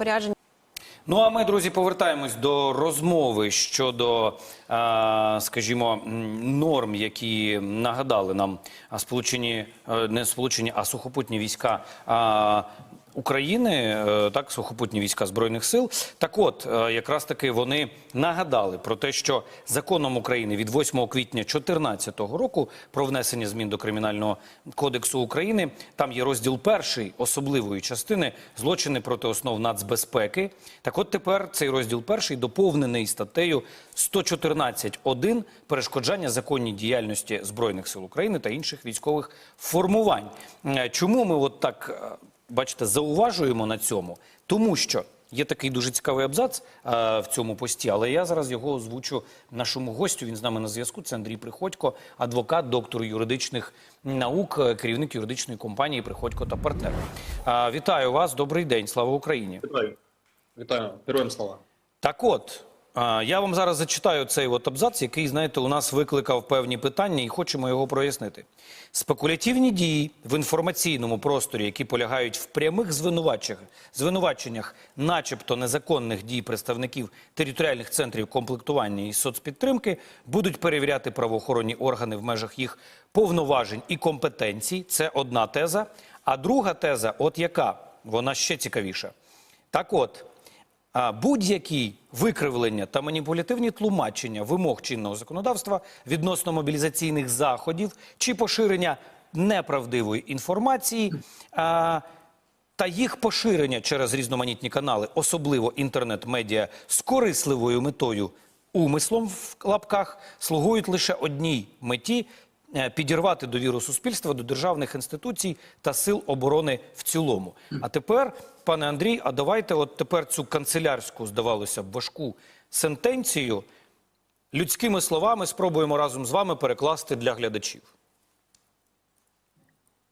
спорядження. Ну а ми, друзі, повертаємось до розмови щодо, скажімо, норм, які нагадали нам сполучені е, не сполучені, а сухопутні війська. України, е, так, сухопутні війська збройних сил. Так, от е, якраз таки вони нагадали про те, що законом України від 8 квітня 2014 року про внесення змін до кримінального кодексу України там є розділ перший особливої частини злочини проти основ нацбезпеки. Так, от тепер цей розділ перший доповнений статтею 114.1 перешкоджання законній діяльності збройних сил України та інших військових формувань. Е, Чому ми от так бачите, зауважуємо на цьому, тому що є такий дуже цікавий абзац е, в цьому пості, але я зараз його озвучу нашому гостю. Він з нами на зв'язку. Це Андрій Приходько, адвокат, доктор юридичних наук, е, керівник юридичної компанії Приходько та партнер. Е, вітаю вас, добрий день, слава Україні. Вітаю. Вітаю. Героям слава. Так от, я вам зараз зачитаю цей от абзац, який, знаєте, у нас викликав певні питання і хочемо його прояснити. Спекулятивні дії в інформаційному просторі, які полягають в прямих звинуваченнях, звинуваченнях начебто незаконних дій представників територіальних центрів комплектування і соцпідтримки, будуть перевіряти правоохоронні органи в межах їх повноважень і компетенцій. Це одна теза. А друга теза, от яка, вона ще цікавіша. Так от, будь-які викривлення та маніпулятивні тлумачення вимог чинного законодавства відносно мобілізаційних заходів чи поширення неправдивої інформації а, та їх поширення через різноманітні канали, особливо інтернет-медіа з корисливою метою умислом в лапках, слугують лише одній меті е, підірвати довіру суспільства до державних інституцій та сил оборони в цілому. А тепер, пане Андрій, а давайте от тепер цю канцелярську, здавалося б, важку сентенцію людськими словами спробуємо разом з вами перекласти для глядачів.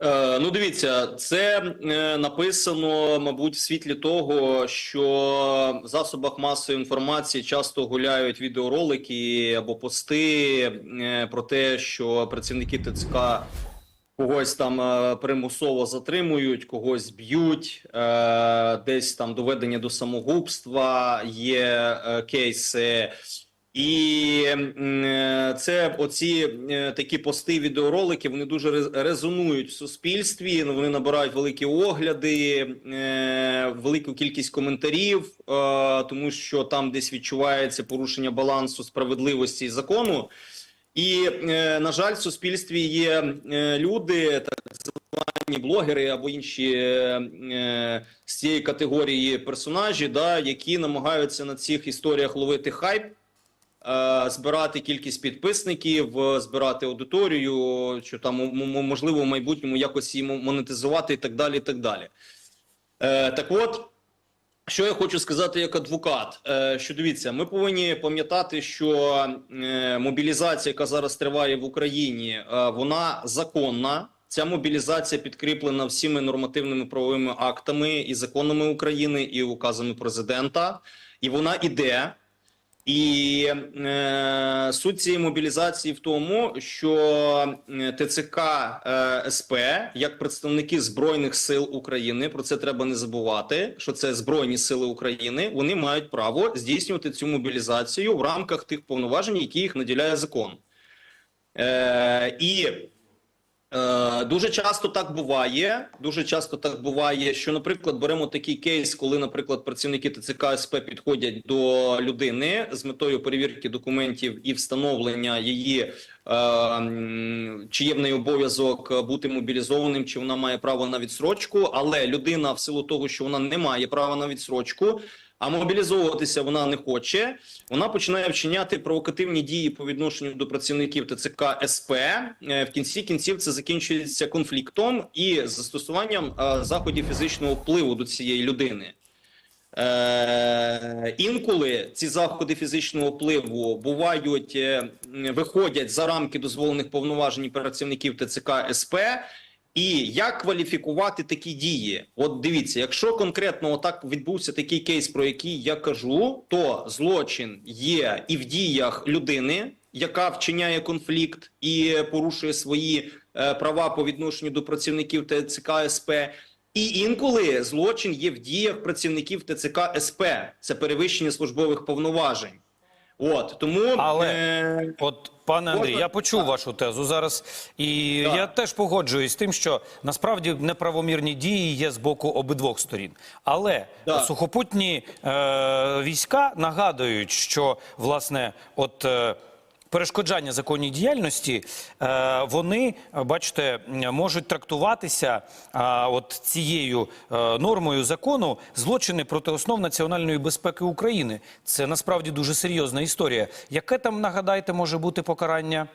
Е, ну, дивіться, це е, написано, мабуть, в світлі того, що в засобах масової інформації часто гуляють відеоролики або пости е, про те, що працівники ТЦК когось там е, примусово затримують, когось б'ють, е, десь там доведення до самогубства є е, кейси. І це оці такі пости, відеоролики, вони дуже резонують в суспільстві. Ну, вони набирають великі огляди, велику кількість коментарів, тому що там десь відчувається порушення балансу справедливості і закону. І, е, на жаль, в суспільстві є е, люди, так звані блогери або інші е, з цієї категорії персонажі, да, які намагаються на цих історіях ловити хайп, збирати кількість підписників, збирати аудиторію, що там можливо в майбутньому якось її монетизувати і так далі. І так далі. Так от. Що я хочу сказати як адвокат? Е, що дивіться, ми повинні пам'ятати, що е, мобілізація, яка зараз триває в Україні, е, вона законна. Ця мобілізація підкріплена всіми нормативними правовими актами і законами України, і указами президента, і вона іде. І е, суть цієї мобілізації в тому, що е, ТЦК е, СП, як представники збройних сил України, про це треба не забувати. Що це збройні сили України, вони мають право здійснювати цю мобілізацію в рамках тих повноважень, які їх наділяє закон. Е, і Е, дуже часто так буває. Дуже часто так буває, що, наприклад, беремо такий кейс, коли, наприклад, працівники ТЦК СП підходять до людини з метою перевірки документів і встановлення її, е, чи є в неї обов'язок бути мобілізованим, чи вона має право на відсрочку. Але людина, в силу того, що вона не має права на відсрочку, а мобілізовуватися вона не хоче. Вона починає вчиняти провокативні дії по відношенню до працівників ТЦК СП. Е, В кінці кінців це закінчується конфліктом і застосуванням е, заходів фізичного впливу до цієї людини. Е, інколи ці заходи фізичного впливу бувають, е, виходять за рамки дозволених повноважень працівників ТЦК СП. І як кваліфікувати такі дії? От дивіться, якщо конкретно отак відбувся такий кейс, про який я кажу, то злочин є і в діях людини, яка вчиняє конфлікт і порушує свої е, права по відношенню до працівників ТЦК СП, І інколи злочин є в діях працівників ТЦК СП. Це перевищення службових повноважень. От тому Але- е, От, пане Андрій, я почув вашу тезу зараз, і Так. я теж погоджуюсь з тим, що насправді неправомірні дії є з боку обидвох сторін. Але Так. сухопутні е, війська нагадують, що власне, от. Е, Перешкоджання законній діяльності, е, вони, е, бачите, можуть трактуватися е, от цією нормою закону злочини проти основ національної безпеки України. Це насправді дуже серйозна історія. Яке там, нагадайте, може бути покарання?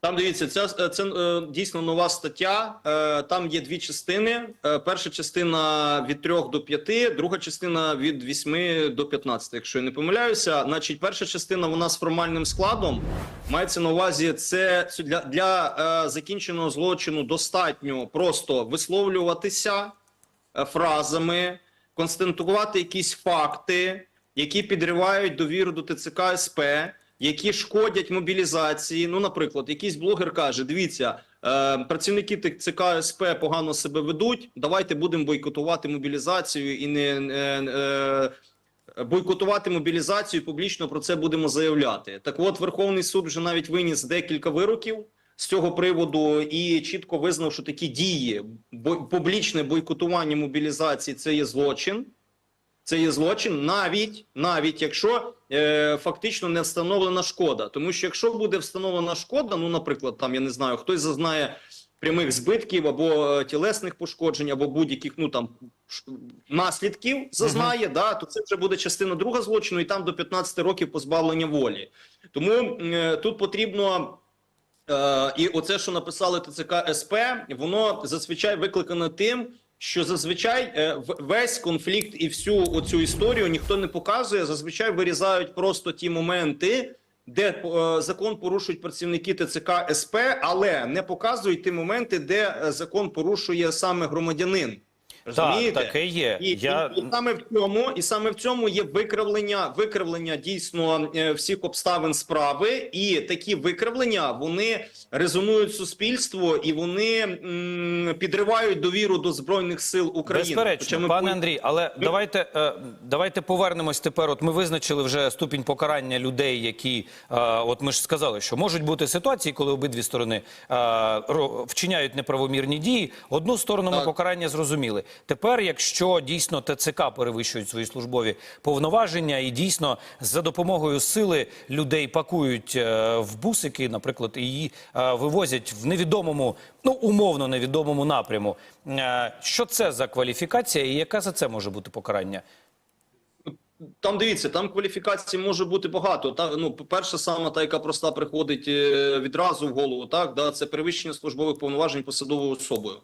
Там дивіться, це, це е, дійсно нова стаття. Е, там є дві частини. Е, перша частина від 3 до 5, друга частина від 8 до 15, якщо я не помиляюся. Значить, перша частина вона з формальним складом. Мається на увазі, це це для, для е, закінченого злочину достатньо просто висловлюватися е, фразами, констатувати якісь факти, які підривають довіру до ТЦК СП, які шкодять мобілізації. Ну, наприклад, якийсь блогер каже: дивіться, е, працівники ТЦК СП погано себе ведуть. Давайте будемо бойкотувати мобілізацію і не. е, е, Бойкотувати мобілізацію публічно про це будемо заявляти. Так, от Верховний суд вже навіть виніс декілька вироків з цього приводу і чітко визнав, що такі дії бо- публічне бойкотування мобілізації це є злочин. Це є злочин, навіть навіть якщо е, фактично не встановлена шкода. Тому що якщо буде встановлена шкода, ну, наприклад, там я не знаю, хтось зазнає прямих збитків або е, тілесних пошкоджень, або будь-яких ну там наслідків зазнає, да, то це вже буде частина друга злочину, і там до 15 років позбавлення волі. Тому е, тут потрібно. Е, і оце, що написали ТЦК СП, воно зазвичай викликано тим, що зазвичай е, весь конфлікт і всю оцю історію ніхто не показує. Зазвичай вирізають просто ті моменти, де е, закон порушують працівники ТЦК СП, але не показують ті моменти, де е, закон порушує саме громадянин. Так, таке є. І, Я... і, і саме в цьому, і саме в цьому є викривлення, викривлення дійсно е, всіх обставин справи, і такі викривлення вони резонують суспільство і вони м, підривають довіру до збройних сил України. Безперечно, ми пане Андрій, але давайте, е, давайте повернемось тепер. От ми визначили вже ступінь покарання людей, які е, от ми ж сказали, що можуть бути ситуації, коли обидві сторони вчиняють неправомірні дії. Одну сторону ми Так. покарання зрозуміли. Тепер, якщо дійсно ТЦК перевищують свої службові повноваження і дійсно за допомогою сили людей пакують е, в бусики, наприклад, її е, вивозять в невідомому, ну умовно невідомому напряму. Е, Що це за кваліфікація і яке за це може бути покарання? Там дивіться, там кваліфікацій може бути багато. Та ну, перша сама та, яка проста приходить відразу в голову, так да це перевищення службових повноважень посадовою особою.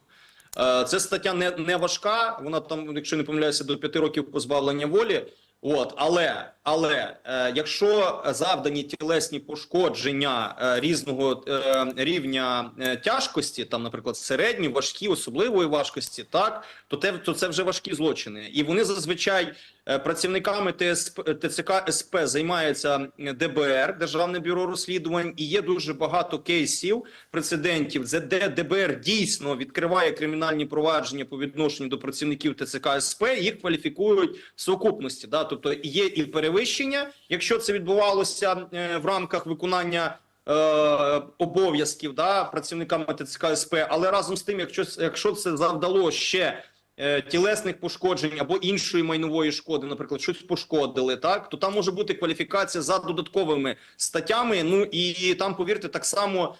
Е, Це стаття не, не важка. Вона там, якщо не помиляюся, до п'яти років позбавлення волі. От, але але е, якщо завдані тілесні пошкодження е, різного е, рівня е, тяжкості, там, наприклад, середні, важкі, особливої важкості, так то те то це вже важкі злочини, і вони зазвичай е, працівниками ТСП, ТЦК СП займається ДБР, Державне бюро розслідувань, і є дуже багато кейсів прецедентів, де ДБР дійсно відкриває кримінальні провадження по відношенню до працівників ТЦК СП, їх кваліфікують в сукупності. Да? Тобто є і перевищення, якщо це відбувалося е, в рамках виконання. е, Обов'язків да працівниками ТЦК СП, але разом з тим, якщо якщо це завдало ще е, тілесних пошкоджень або іншої майнової шкоди, наприклад, щось пошкодили, так то там може бути кваліфікація за додатковими статтями. Ну і там, повірте, так само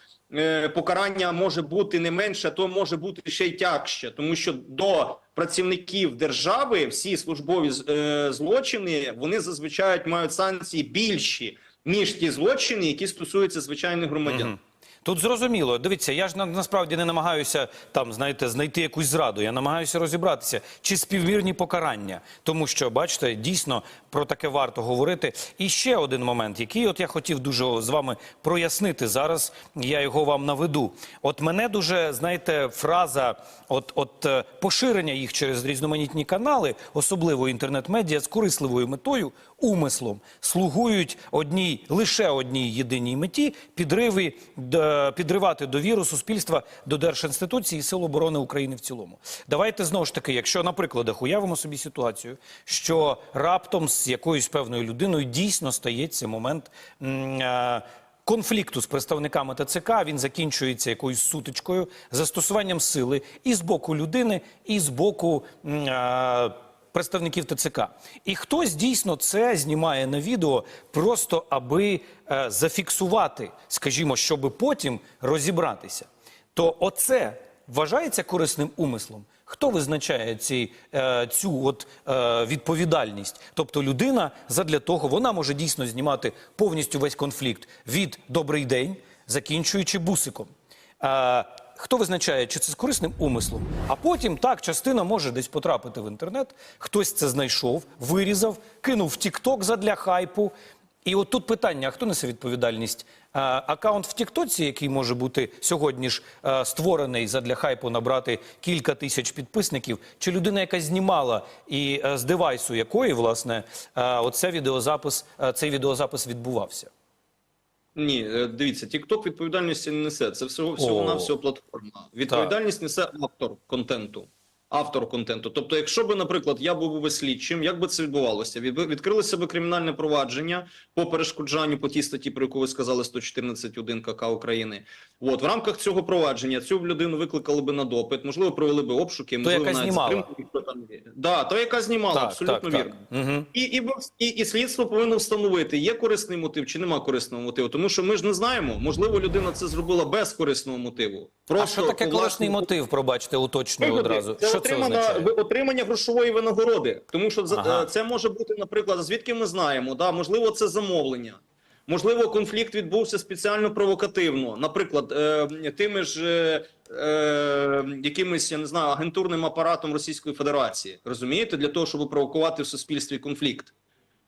покарання може бути не менше, то може бути ще й тягше, тому що до працівників держави всі службові е, злочини вони зазвичай мають санкції більші ніж ті злочини, які стосуються звичайних громадян. Тут зрозуміло. Дивіться, я ж на, насправді не намагаюся там, знаєте, знайти якусь зраду. Я намагаюся розібратися, чи співмірні покарання. Тому що, бачите, дійсно про таке варто говорити. І ще один момент, який от я хотів дуже з вами прояснити зараз. Я його вам наведу. От мене дуже, знаєте, фраза, от, от е, поширення їх через різноманітні канали, особливо інтернет-медіа, з корисливою метою, умислом, слугують одній лише одній єдиній меті підриви д- е, підривати довіру суспільства до держінституцій і сил оборони України в цілому. Давайте знову ж таки, якщо на прикладах уявимо собі ситуацію, що раптом з якоюсь певною людиною дійсно стається момент. е, Конфлікту з представниками ТЦК він закінчується якоюсь сутичкою, застосуванням сили і з боку людини, і з боку е, представників ТЦК. І хтось дійсно це знімає на відео просто аби е, зафіксувати, скажімо, щоб потім розібратися. То оце вважається корисним умислом. Хто визначає ці, е, цю от, е, відповідальність? Тобто людина задля того, вона може дійсно знімати повністю весь конфлікт від добрий день, закінчуючи бусиком. Е, хто визначає, чи це з корисним умислом? А потім так, частина може десь потрапити в інтернет, хтось це знайшов, вирізав, кинув в Тік-Ток задля хайпу. І от тут питання: а хто несе відповідальність? Акаунт в Тіктоці, який може бути сьогодні ж створений задля хайпу набрати кілька тисяч підписників, чи людина, яка знімала і з девайсу якої власне оце відеозапис, цей відеозапис відбувався? Ні, е, дивіться, TikTok відповідальності не несе. Це всього всього на всього платформа. Відповідальність несе автор контенту. Автор контенту. Тобто, якщо би, наприклад, я був би слідчим, як би це відбувалося? Від- Відкрилося би кримінальне провадження по перешкоджанню по тій статті, про яку ви сказали, 114.1 КК України. От в рамках цього провадження цю людину викликали би на допит, можливо, провели би обшуки, можливо, яка навіть знімала. затримали, хто там є. Да, то яка знімала, абсолютно вірно. Угу. І, і, і, і слідство повинно встановити, є корисний мотив чи нема корисного мотиву. Тому що ми ж не знаємо, можливо, людина це зробила без корисного мотиву. А що таке по корисний мотив? Пробачте, уточнюю одразу. Це Що отримана, отримання грошової винагороди. Тому що Ага. е, це може бути, наприклад, звідки ми знаємо, да, можливо, це замовлення. Можливо, конфлікт відбувся спеціально провокативно. Наприклад, е, тими ж е, е, якимось, я не знаю, агентурним апаратом Російської Федерації. Розумієте, для того, щоб провокувати в суспільстві конфлікт.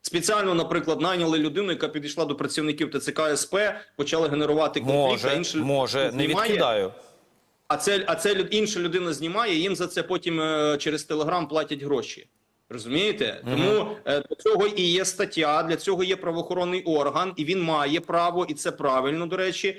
Спеціально, наприклад, найняли людину, яка підійшла до працівників ТЦК СП, почали генерувати конфлікт. а Може, інша може, не відкидаю. А це, а це інша людина знімає, їм за це потім е, через Телеграм платять гроші. Розумієте? Тому е, для цього і є стаття, для цього є правоохоронний орган, і він має право, і це правильно, до речі,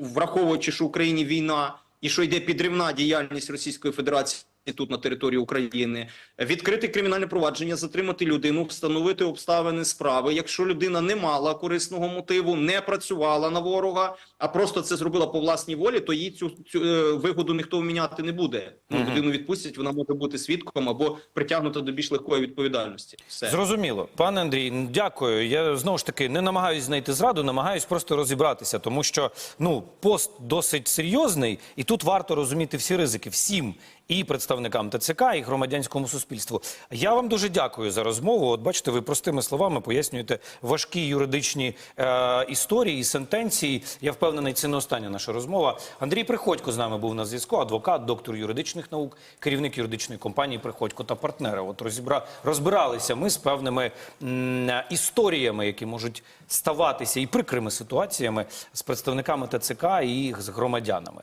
враховуючи, що в Україні війна і що йде підривна діяльність Російської Федерації. Тут на території України відкрити кримінальне провадження, затримати людину, встановити обставини справи. Якщо людина не мала корисного мотиву, не працювала на ворога, а просто це зробила по власній волі, то їй цю, цю е, вигоду ніхто вміняти не буде. Ну, людину відпустять, вона може бути свідком або притягнута до більш легкої відповідальності. Все. Зрозуміло, пане Андрій, дякую. Я знову ж таки не намагаюся знайти зраду, намагаюсь просто розібратися, тому що ну пост досить серйозний, і тут варто розуміти всі ризики всім. І представникам ТЦК, і громадянському суспільству. Я вам дуже дякую за розмову. От бачите, ви простими словами пояснюєте важкі юридичні е, історії і сентенції. Я впевнений, це не остання наша розмова. Андрій Приходько з нами був на зв'язку, адвокат, доктор юридичних наук, керівник юридичної компанії Приходько та партнери. От розібра... розбиралися ми з певними м, історіями, які можуть ставатися і прикрими ситуаціями з представниками ТЦК і з громадянами.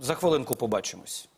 За хвилинку побачимось.